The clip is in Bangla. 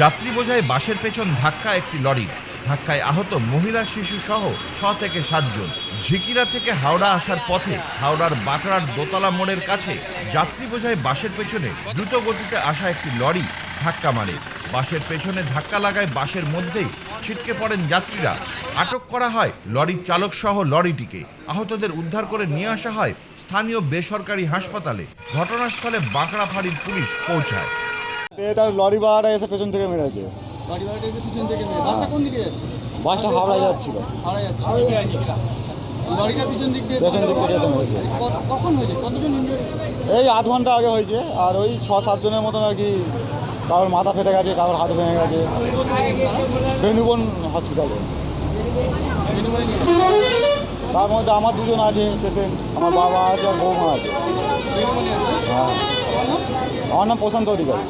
যাত্রী বোঝায় বাসের পেছন ধাক্কা একটি লরি। ধাক্কায় আহত মহিলা, শিশু সহ ছ থেকে সাতজন। ঝিকিরা থেকে হাওড়া আসার পথে হাওড়ার বাঁকড়ার দোতলা মোড়ের কাছে যাত্রী বোঝায় বাসের পেছনে দ্রুত গতিতে আসা একটি লরি ধাক্কা মারে। বাসের পেছনে ধাক্কা লাগায় বাসের মধ্যেই ছিটকে পড়েন যাত্রীরা। আটক করা হয় লরির চালক সহ লরিটিকে। আহতদের উদ্ধার করে নিয়ে আসা হয় স্থানীয় বেসরকারি হাসপাতালে। ঘটনাস্থলে বাঁকড়া ফাঁড়ির পুলিশ পৌঁছায়। তার লরি বাড়াটা এসে পেছন থেকে মেরেছে। গাড়ি ভাড়াটা এসে পিছন থেকে মেরে বাসটা কোন দিকে যাচ্ছে? বাসটা হাওড়ায় যাচ্ছিল। হাওড়া যাচ্ছে লরিটা পিছন দিক দিয়ে পেছন দিক থেকে এসে মেরেছে। কখন হয়েছে? কতজন এই আধ ঘণ্টা আগে হয়েছে আর ওই ছ সাতজনের মতন আর কি কারোর মাথা ফেটে গেছে কারোর হাত ভেঙে গেছে। বেনুবন হসপিটালে তার মধ্যে আমার দুজন আছে পেশেন্ট আমার বাবা আছে আর বৌমা আছে? হ্যাঁ। আমার নাম প্রশান্ত অধিকারী।